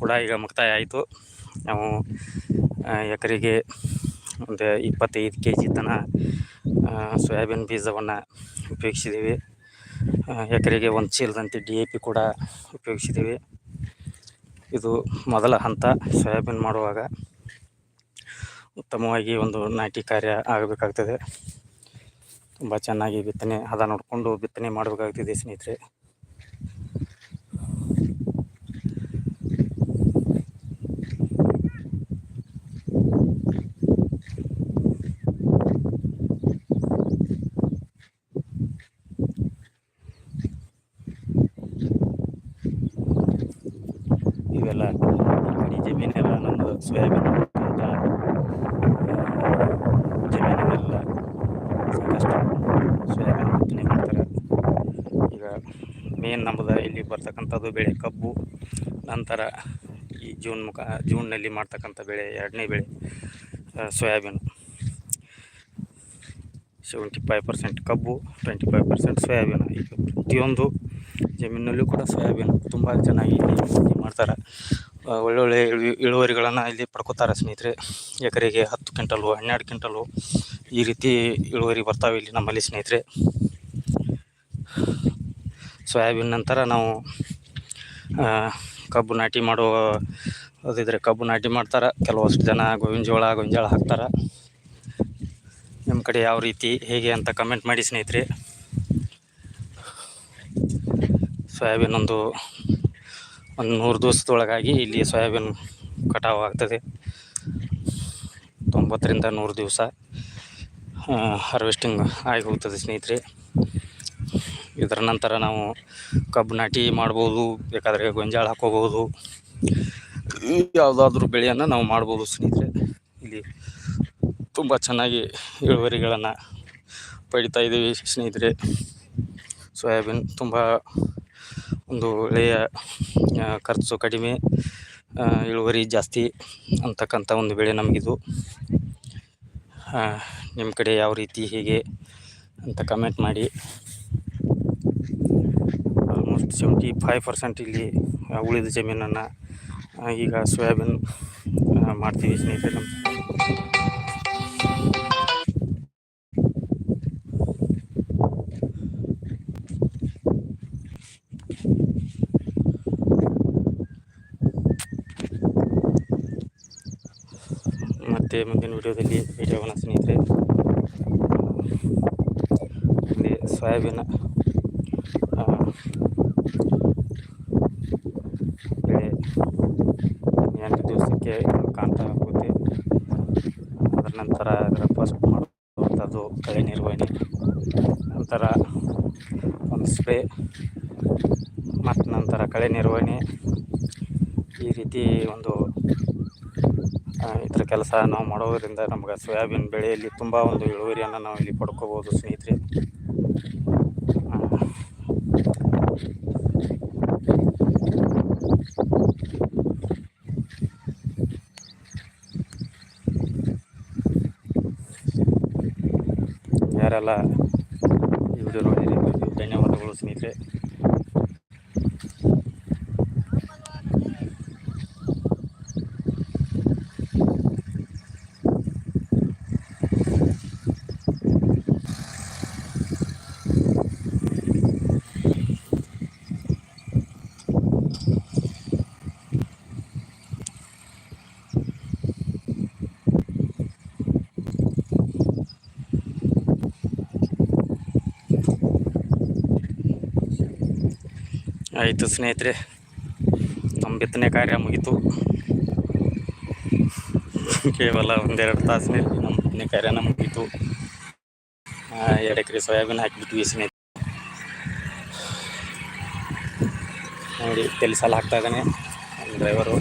ಕೂಡ ಈಗ ಮುಕ್ತಾಯ ಆಯಿತು ನಾವು ಎಕರೆಗೆ ಒಂದು ಇಪ್ಪತ್ತೈದು ಕೆ ಜಿ ತನ ಸೋಯಾಬೀನ್ ಬೀಜವನ್ನು ಉಪಯೋಗಿಸಿದ್ದೀವಿ. ಎಕರೆಗೆ ಒಂದು ಚೀಲದಂತೆ ಡಿ ಎ ಪಿ ಕೂಡ ಉಪಯೋಗಿಸಿದ್ದೀವಿ. ಇದು ಮೊದಲ ಹಂತ ಸೋಯಾಬೀನ್ ಮಾಡುವಾಗ. ಉತ್ತಮವಾಗಿ ಒಂದು ನಾಟಿ ಕಾರ್ಯ ಆಗಬೇಕಾಗ್ತದೆ. ತುಂಬ ಚೆನ್ನಾಗಿ ಬಿತ್ತನೆ ಹದ ನೋಡಿಕೊಂಡು ಬಿತ್ತನೆ ಮಾಡಬೇಕಾಗ್ತದೆ ಸ್ನೇಹಿತರೆ ಇವೆಲ್ಲ ಈ ಕಡೆ ಜಮೀನೆಲ್ಲ ನಮ್ಮದು ಸೋಯಾಬೀನ್ ಅಂತ ಜಮೀನಿನೆಲ್ಲ ಸಾಕಷ್ಟು ಸೋಯಾಬೀನ್ ಬಿತ್ತನೆ ಮಾಡ್ತಾರೆ ಈಗ ಮೇನ್ ನಮ್ಮದು ಇಲ್ಲಿ ಬರ್ತಕ್ಕಂಥದ್ದು ಬೆಳೆ ಕಬ್ಬು. ನಂತರ ಈ ಜೂನ್ ಮುಖ, ಜೂನ್ನಲ್ಲಿ ಮಾಡ್ತಕ್ಕಂಥ ಬೆಳೆ, ಎರಡನೇ ಬೆಳೆ ಸೋಯಾಬೀನ್. ಸೆವೆಂಟಿ ಫೈವ್ ಪರ್ಸೆಂಟ್ ಕಬ್ಬು ಟ್ವೆಂಟಿ ಫೈವ್ ಪರ್ಸೆಂಟ್ ಸೋಯಾಬೀನು. ಈಗ ಪ್ರತಿಯೊಂದು ಜಮೀನಲ್ಲೂ ಕೂಡ ಸೋಯಾಬೀನ್ ತುಂಬ ಚೆನ್ನಾಗಿ ಮಾಡ್ತಾರೆ. ಒಳ್ಳೊಳ್ಳೆ ಇಳು, ಇಳುವರಿಗಳನ್ನು ಇಲ್ಲಿ ಪಡ್ಕೋತಾರೆ ಸ್ನೇಹಿತರೆ. ಎಕರೆಗೆ ಹತ್ತು ಕ್ವಿಂಟಲು, ಹನ್ನೆರಡು ಕ್ವಿಂಟಲು ಈ ರೀತಿ ಇಳುವರಿ ಬರ್ತಾವೆ ಇಲ್ಲಿ ನಮ್ಮಲ್ಲಿ ಸ್ನೇಹಿತರೆ. ಸೋಯಾಬೀನ್ ನಂತರ ನಾವು ಕಬ್ಬು ನಾಟಿ ಮಾಡೋ ಅದಿದ್ರೆ ಕಬ್ಬು ನಾಟಿ ಮಾಡ್ತಾರೆ. ಕೆಲವಷ್ಟು ಜನ ಗೋವಿನ ಜೋಳ ಗೊಂಜಾಳ ಹಾಕ್ತಾರೆ. ನಿಮ್ಮ ಕಡೆ ಯಾವ ರೀತಿ, ಹೇಗೆ ಅಂತ ಕಮೆಂಟ್ ಮಾಡಿ ಸ್ನೇಹಿತರೆ. ಸೋಯಾಬೀನ್ ಒಂದು ಒಂದು ನೂರು ದಿವಸದೊಳಗಾಗಿ ಇಲ್ಲಿ ಸೋಯಾಬೀನ್ ಕಟಾವು ಆಗ್ತದೆ. ತೊಂಬತ್ತರಿಂದ ನೂರು ದಿವಸ ಹಾರ್ವೆಸ್ಟಿಂಗ್ ಆಗಿ ಹೋಗ್ತದೆ ಸ್ನೇಹಿತರೆ. ಇದರ ನಂತರ ನಾವು ಕಬ್ಬು ನಾಟಿ ಮಾಡ್ಬೋದು, ಬೇಕಾದರೆ ಗೊಂಜಾಳ ಹಾಕೋಬೋದು ಯಾವುದಾದ್ರೂ ಬೆಳೆಯನ್ನು ನಾವು ಮಾಡ್ಬೋದು ಸ್ನೇಹಿತರೆ. ಇಲ್ಲಿ ತುಂಬ ಚೆನ್ನಾಗಿ ಇಳುವರಿಗಳನ್ನು ಪಡಿತಾ ಇದ್ದೀವಿ ಸ್ನೇಹಿತರೆ. ಸೋಯಾಬೀನ್ ತುಂಬ ಒಂದು ಒಳ್ಳೆಯ ಖರ್ಚು ಕಡಿಮೆ ಇಳುವರಿ ಜಾಸ್ತಿ ಅಂತಕ್ಕಂಥ ಒಂದು ಬೆಳೆ ನಮಗಿದು. ನಿಮ್ಮ ಕಡೆ ಯಾವ ರೀತಿ, ಹೇಗೆ ಅಂತ ಕಮೆಂಟ್ ಮಾಡಿ. ಆಲ್ಮೋಸ್ಟ್ ಸೆವೆಂಟಿ ಫೈವ್ ಪರ್ಸೆಂಟ್ ಇಲ್ಲಿ ಉಳಿದ ಜಮೀನನ್ನು ಈಗ ಸೋಯಾಬೀನ್ ಮಾಡ್ತೀವಿ ಸ್ನೇಹಿತರೆ ನಮ್ಮ ಮತ್ತೆ ಮುಂದಿನ ವಿಡಿಯೋದಲ್ಲಿ ಭೇಟಿಯಾಗೋಣ ಸ್ನೇಹಿತರೆ, ಇಲ್ಲಿ ಸೋಯಾಬೀನ್ ಬೆಳೆ ಎಂಟು ದಿವಸಕ್ಕೆ ಕಾಣ್ತಾ ಹೋಗುತ್ತೆ ಅದರ ನಂತರ ಅದರ ಫಸ್ಟ್ ಮಾಡುವಂಥದ್ದು ಕಳೆ ನಿರ್ವಹಣೆ. ನಂತರ ಒಂದು ಸ್ಪ್ರೇ ಮತ್ತು ನಂತರ ಕಳೆ ನಿರ್ವಹಣೆ. ಈ ರೀತಿ ಒಂದು ಇದರ ಕೆಲಸ ನಾವು ಮಾಡೋದರಿಂದ ನಮ್ಗೆ ಸೋಯಾಬೀನ್ ಬೆಳೆಯಲ್ಲಿ ತುಂಬ ಒಂದು ಇಳುವರಿಯನ್ನು ನಾವು ಇಲ್ಲಿ ಪಡ್ಕೋಬೋದು ಸ್ನೇಹಿತರೆ. ಯಾರೆಲ್ಲ ಇದು ನೋಡಿದಿರಿ ಧನ್ಯವಾದಗಳು ಸ್ನೇಹಿತರೆ. ಆಯಿತು ಸ್ನೇಹಿತರೆ ನಮ್ಮ ಬಿತ್ತನೆ ಕಾರ್ಯ ಮುಗೀತು. ಕೇವಲ ಒಂದೆರಡು ತಾಸಿನಲ್ಲಿ ನಮ್ಮ ಬಿತ್ತನೆ ಕಾರ್ಯನ ಮುಗೀತು. ಎರಡು ಎಕರೆ ಸೋಯಾಬೀನ್ ಹಾಕಿಬಿಟ್ವಿ ಸ್ನೇಹಿತರೆ. ನೋಡಿ ಕೆಲಸ ಹಾಕ್ತಾ ಇದ್ದಾನೆ ಡ್ರೈವರು